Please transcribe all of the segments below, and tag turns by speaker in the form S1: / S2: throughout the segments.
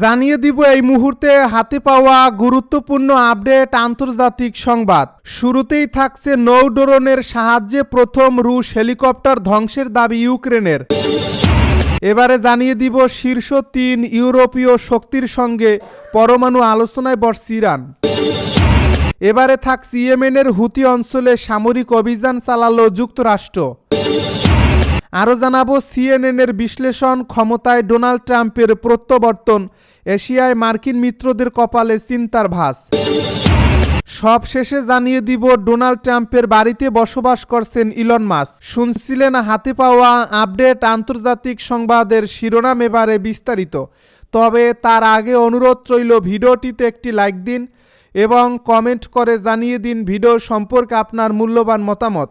S1: জানিয়ে দিব এই মুহূর্তে হাতে পাওয়া গুরুত্বপূর্ণ আপডেট আন্তর্জাতিক সংবাদ। শুরুতেই থাকছে নৌ ড্রোনের সাহায্যে প্রথম রুশ হেলিকপ্টার ধ্বংসের দাবি ইউক্রেনের। এবারে জানিয়ে দিব শীর্ষ তিন ইউরোপীয় শক্তির সঙ্গে পরমাণু আলোচনায় বসছে ইরান। এবারে থাকছে ইয়েমেনের হুতি অঞ্চলে সামরিক অভিযান চালালো যুক্তরাষ্ট্র। আরও জানাব সিএনএনের বিশ্লেষণ ক্ষমতায় ডোনাল্ড ট্রাম্পের প্রত্যাবর্তন, এশিয়ায় মার্কিন মিত্রদের কপালে চিন্তার ভাস সব শেষে জানিয়ে দিব, ডোনাল্ড ট্রাম্পের বাড়িতে বসবাস করছেন ইলন মাস শুনছিলেন হাতে পাওয়া আপডেট আন্তর্জাতিক সংবাদের শিরোনাম এবারে বিস্তারিত। তবে তার আগে অনুরোধ রইল, ভিডিওটিতে একটি লাইক দিন এবং কমেন্ট করে জানিয়ে দিন ভিডিও সম্পর্কে আপনার মূল্যবান মতামত।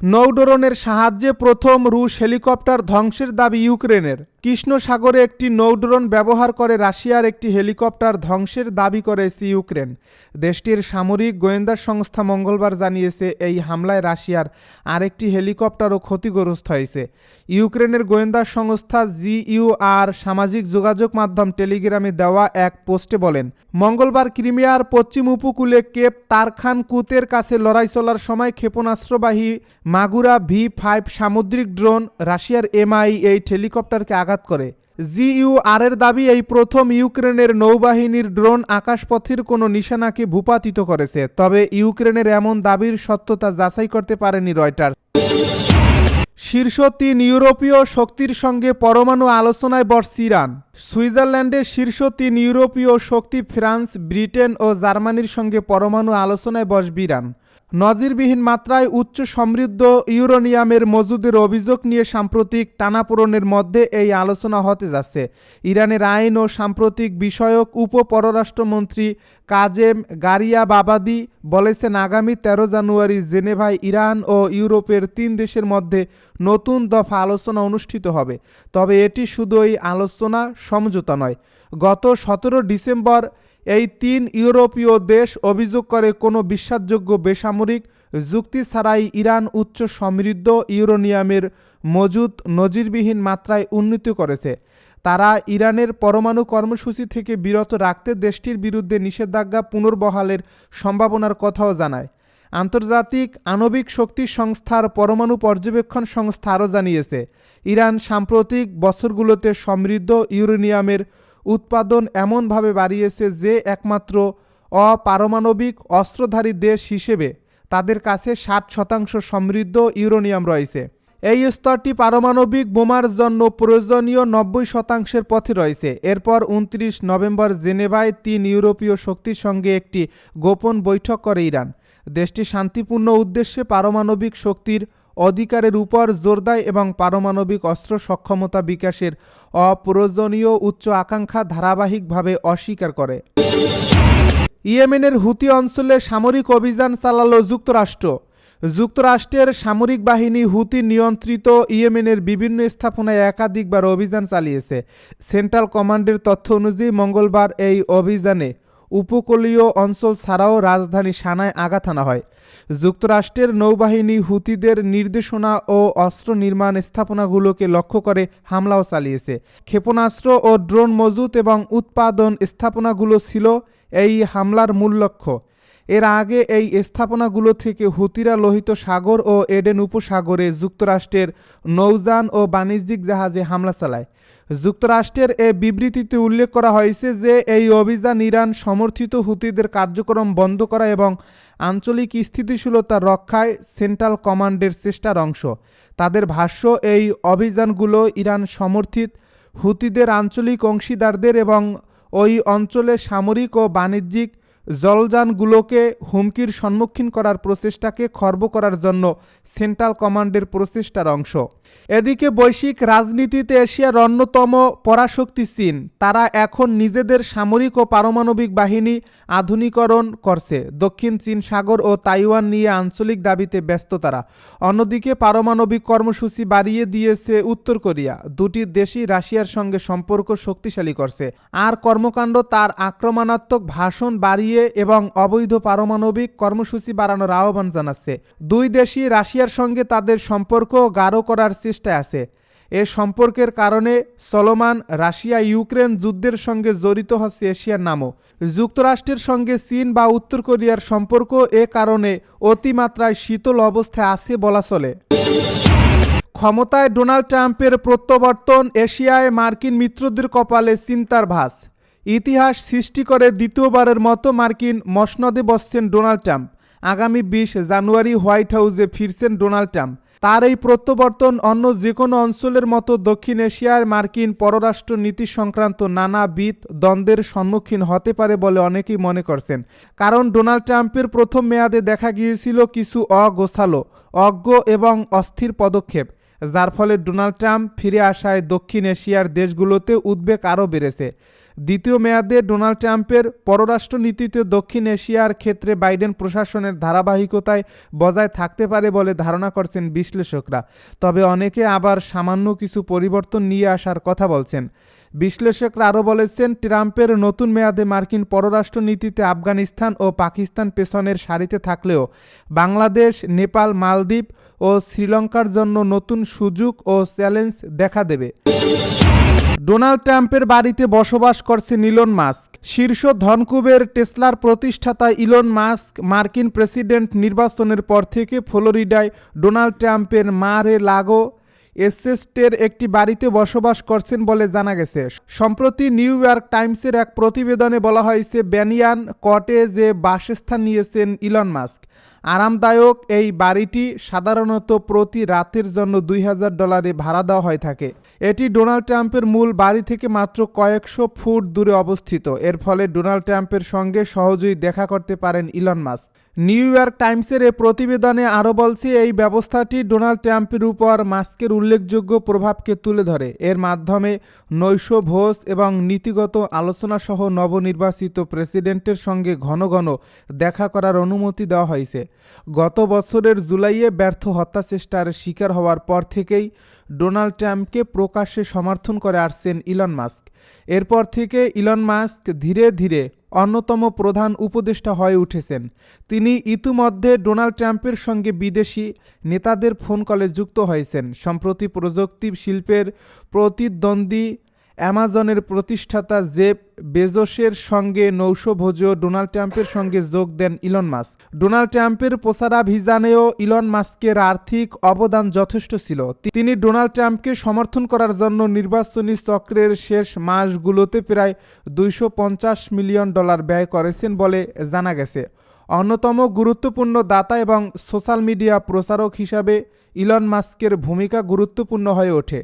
S1: নৌড্রোনের সাহায্যে প্রথম রুশ হেলিকপ্টার ধ্বংসের দাবি ইউক্রেনের। কৃষ্ণ সাগরে একটি নৌড্রোন ব্যবহার করে রাশিয়ার একটি হেলিকপ্টার ধ্বংসের দাবি করেছে ইউক্রেন। দেশটির সামরিক গোয়েন্দা সংস্থা মঙ্গলবার জানিয়েছে, এই হামলায় রাশিয়ার আরেকটি হেলিকপ্টারও ক্ষতিগ্রস্ত হয়েছে। ইউক্রেনের গোয়েন্দা সংস্থা জিইউআর সামাজিক যোগাযোগ মাধ্যম টেলিগ্রামে দেওয়া এক পোস্টে বলেন, মঙ্গলবার ক্রিমিয়ার পশ্চিম উপকূলে কেপ তারখান কুতের কাছে লড়াই চলার সময় ক্ষেপণাস্ত্রবাহী মাগুরা ভি ফাইভ সামুদ্রিক ড্রোন রাশিয়ার এমআই এইট হেলিকপ্টারকে আঘাত করে। জিইউআর এর দাবি, এই প্রথম ইউক্রেনের নৌবাহিনীর ড্রোন আকাশপথের কোনো নিশানাকে ভূপাতিত করেছে। তবে ইউক্রেনের এমন দাবির সত্যতা যাচাই করতে পারেনি রয়টার শীর্ষ তিন ইউরোপীয় শক্তির সঙ্গে পরমাণু আলোচনায় বসছে ইরান। সুইজারল্যান্ডের শীর্ষ তিন ইউরোপীয় শক্তি ফ্রান্স, ব্রিটেন ও জার্মানির সঙ্গে পরমাণু আলোচনায় বসবে ইরান। নজিরবিহীন মাত্রায় উচ্চ সমৃদ্ধ ইউরোনিয়ামের মজুদের অভিযোগ নিয়ে সাম্প্রতিক টানাপোড়নের মধ্যে এই আলোচনা হতে যাচ্ছে। ইরানের আইন ও সাম্প্রতিক বিষয়ক উপ পররাষ্ট্রমন্ত্রী কাজেম গারিয়া বাবাদি বলেছেন, আগামী তেরো জানুয়ারি জেনেভায় ইরান ও ইউরোপের তিন দেশের মধ্যে নতুন দফা আলোচনা অনুষ্ঠিত হবে। তবে এটি শুধু এই আলোচনা সমঝোতা নয়। গত সতেরো ডিসেম্বর এই তিন ইউরোপীয় দেশ অভিযোগ করে কোনো বিশ্বাসযোগ্য বেসামরিক যুক্তি ছাড়াই ইরান উচ্চ সমৃদ্ধ ইউরোনিয়ামের মজুদ নজিরবিহীন মাত্রায় উন্নতি করেছে। তারা ইরানের পরমাণু কর্মসূচি থেকে বিরত রাখতে দেশটির বিরুদ্ধে নিষেধাজ্ঞা পুনর্বহালের সম্ভাবনার কথাও জানায়। আন্তর্জাতিক আণবিক শক্তি সংস্থার পরমাণু পর্যবেক্ষণ সংস্থা আরও জানিয়েছে, ইরান সাম্প্রতিক বছরগুলোতে সমৃদ্ধ ইউরেনিয়ামের উৎপাদন এমনভাবে বাড়িয়েছে যে একমাত্র অপারমাণবিক অস্ত্রধারী দেশ হিসেবে তাদের কাছে ষাট শতাংশ সমৃদ্ধ ইউরোনিয়াম রয়েছে। এই স্তরটি পারমাণবিক বোমার জন্য প্রয়োজনীয় নব্বই শতাংশের পথে রয়েছে। এরপর উনত্রিশ নভেম্বর জেনেভায় তিন ইউরোপীয় শক্তির সঙ্গে একটি গোপন বৈঠক করে ইরান। দেশটি শান্তিপূর্ণ উদ্দেশ্যে পারমাণবিক শক্তির অধিকারের উপর জোর দেয় এবং পারমাণবিক অস্ত্র সক্ষমতা বিকাশের অপ্রয়োজনীয় উচ্চ আকাঙ্ক্ষা ধারাবাহিকভাবে অস্বীকার করে। ইয়েমেনের হুতি অঞ্চলে সামরিক অভিযান চালালো যুক্তরাষ্ট্র। যুক্তরাষ্ট্রের সামরিক বাহিনী হুতি নিয়ন্ত্রিত ইয়েমেনের বিভিন্ন স্থাপনায় একাধিকবার অভিযান চালিয়েছে। সেন্ট্রাল কমান্ডের তথ্য অনুযায়ী মঙ্গলবার এই অভিযানে উপকূলীয় অঞ্চল ছাড়াও রাজধানী সানায় আঘাত আনা হয়। যুক্তরাষ্ট্রের নৌবাহিনী হুতিদের নির্দেশনা ও অস্ত্র নির্মাণ স্থাপনাগুলোকে লক্ষ্য করে হামলাও চালিয়েছে। ক্ষেপণাস্ত্র ও ড্রোন মজুত এবং উৎপাদন স্থাপনাগুলো ছিল এই হামলার মূল লক্ষ্য। এর আগে এই স্থাপনাগুলো থেকে হুতিরা লোহিত সাগর ও এডেন উপসাগরে যুক্তরাষ্ট্রের নৌযান ও বাণিজ্যিক জাহাজে হামলা চালায়। যুক্তরাষ্ট্রের এ বিবৃতিতে উল্লেখ করা হয়েছে যে এই অভিযান ইরান সমর্থিত হুতিদের কার্যক্রম বন্ধ করা এবং আঞ্চলিক স্থিতিশীলতা রক্ষায় সেন্ট্রাল কমান্ডের চেষ্টার অংশ। তাদের ভাষ্য, এই অভিযানগুলো ইরান সমর্থিত হুতিদের আঞ্চলিক অংশীদারদের এবং ওই অঞ্চলে সামরিক ও বাণিজ্যিক জলযানগুলোকে হুমকির সম্মুখীন করার প্রচেষ্টাকে খর্ব করার জন্য সেন্ট্রাল কমান্ডের প্রচেষ্টার অংশ। এদিকে বৈশ্বিক রাজনীতিতে এশিয়ার অন্যতম পরাশক্তি চীন, তারা এখন নিজেদের সামরিক ও পারমাণবিক বাহিনী আধুনিকরণ করছে। দক্ষিণ চীন সাগর ও তাইওয়ান নিয়ে আঞ্চলিক দাবিতে ব্যস্ত তারা। অন্যদিকে পারমাণবিক কর্মসূচি বাড়িয়ে দিয়েছে উত্তর কোরিয়া। দুটি দেশই রাশিয়ার সঙ্গে সম্পর্ক শক্তিশালী করছে। আর কর্মকাণ্ড তার আক্রমণাত্মক ভাষণ বাড়িয়ে দিয়ে এবং অবৈধ পারমাণবিক কর্মসূচি বাড়ানোর আহ্বান জানাচ্ছে। দুই দেশই রাশিয়ার সঙ্গে তাদের সম্পর্ক গাঢ় করার চেষ্টায় আছে। এ সম্পর্কের কারণে চলমান রাশিয়া ইউক্রেন যুদ্ধের সঙ্গে জড়িত হচ্ছে এশিয়ার নামও। যুক্তরাষ্ট্রের সঙ্গে চীন বা উত্তর কোরিয়ার সম্পর্ক এ কারণে অতিমাত্রায় শীতল অবস্থায় আছে বলা চলে। ক্ষমতায় ডোনাল্ড ট্রাম্পের প্রত্যাবর্তন এশিয়ায় মার্কিন মিত্রদের কপালে চিন্তার ভাস ইতিহাস সৃষ্টি করে দ্বিতীয়বারের মতো মার্কিন মসনদে বসছেন ডোনাল্ড ট্রাম্প। আগামী বিশ জানুয়ারি হোয়াইট হাউসে ফিরছেন ডোনাল্ড ট্রাম্প। তার এই প্রত্যাবর্তন অন্য যে কোনো অঞ্চলের মতো দক্ষিণ এশিয়ার মার্কিন পররাষ্ট্র নীতি সংক্রান্ত নানাবিধ দ্বন্দ্বের সম্মুখীন হতে পারে বলে অনেকেই মনে করছেন। কারণ ডোনাল্ড ট্রাম্পের প্রথম মেয়াদে দেখা গিয়েছিল কিছু অগোছালো, অজ্ঞ এবং অস্থির পদক্ষেপ, যার ফলে ডোনাল্ড ট্রাম্প ফিরে আসায় দক্ষিণ এশিয়ার দেশগুলোতে উদ্বেগ আরও বেড়েছে। দ্বিতীয় মেয়াদে ডোনাল্ড ট্রাম্পের পররাষ্ট্র নীতিতে দক্ষিণ এশিয়ার ক্ষেত্রে বাইডেন প্রশাসনের ধারাবাহিকতায় বজায় থাকতে পারে বলে ধারণা করছেন বিশ্লেষকরা। তবে অনেকে আবার সামান্য কিছু পরিবর্তন নিয়ে আসার কথা বলছেন। বিশ্লেষকরা আরও বলেছেন, ট্রাম্পের নতুন মেয়াদে মার্কিন পররাষ্ট্র নীতিতে আফগানিস্তান ও পাকিস্তান পেছনের সারিতে থাকলেও বাংলাদেশ, নেপাল, মালদ্বীপ ও শ্রীলঙ্কার জন্য নতুন সুযোগ ও চ্যালেঞ্জ দেখা দেবে। ডোনাল্ড ট্রাম্পের বাড়িতে বসবাস করছে ইলন মাস্ক। শীর্ষ ধনকুবের টেসলার প্রতিষ্ঠাতা ইলন মাস্ক মার্কিন প্রেসিডেন্ট নির্বাচনের পর থেকে ফ্লোরিডায় ডোনাল্ড ট্রাম্পের মারে লাগো এসেস্টের একটি বাড়িতে বসবাস করছেন বলে জানা গেছে। সম্প্রতি নিউ ইয়র্ক টাইমসের এক প্রতিবেদনে বলা হয়েছে ব্যানিয়ান কটেজে বাসস্থান নিয়েছেন ইলন মাস্ক। আরামদায়ক এই বাড়িটি সাধারণত প্রতি রাতের জন্য দুই হাজার ডলারে ভাড়া দেওয়া হয়ে থাকে। এটি ডোনাল্ড ট্রাম্পের মূল বাড়ি থেকে মাত্র কয়েকশো ফুট দূরে অবস্থিত। এর ফলে ডোনাল্ড ট্রাম্পের সঙ্গে সহজেই দেখা করতে পারেন ইলন মাস্ক। নিউ ইয়র্ক টাইমসের এ প্রতিবেদনে আরও বলছে, এই ব্যবস্থাটি ডোনাল্ড ট্রাম্পের উপর মাস্কের উল্লেখযোগ্য প্রভাবকে তুলে ধরে। এর মাধ্যমে নৈশ ভোজ এবং নীতিগত আলোচনা সহ নবনির্বাচিত প্রেসিডেন্টের সঙ্গে ঘন ঘন দেখা করার অনুমতি দেওয়া হয়েছে। গত বছরের জুলাইয়ে ব্যর্থ হত্যাচেষ্টার শিকার হওয়ার পর থেকেই ডোনাল্ড ট্রাম্পকে প্রকাশ্যে সমর্থন করে আসছেন ইলন মাস্ক। এরপর থেকে ইলন মাস্ক ধীরে ধীরে অন্যতম প্রধান উপদেষ্টা হয়ে উঠেছেন। তিনি ইতিমধ্যে ডোনাল্ড ট্রাম্পের সঙ্গে বিদেশি নেতাদের ফোন কলে যুক্ত হয়েছেন। সম্প্রতি প্রযুক্তি শিল্পের প্রতিদ্বন্দ্বী অ্যামাজনের প্রতিষ্ঠাতা জেব বেজোসের সঙ্গে নৌশভোজ ডোনাল্ড ট্রাম্পের সঙ্গে যোগ দেন ইলন মাস্ক। ডোনাল্ড ট্রাম্পের প্রচারাভিযানেও ইলন মাস্কের আর্থিক অবদান যথেষ্ট ছিল। তিনি ডোনাল্ড ট্রাম্পকে সমর্থন করার জন্য নির্বাচনী চক্রের শেষ মাসগুলোতে প্রায় দুইশো পঞ্চাশ মিলিয়ন ডলার ব্যয় করেছেন বলে জানা গেছে। অন্যতম গুরুত্বপূর্ণ দাতা এবং সোশ্যাল মিডিয়া প্রচারক হিসাবে ইলন মাস্কের ভূমিকা গুরুত্বপূর্ণ হয়ে ওঠে।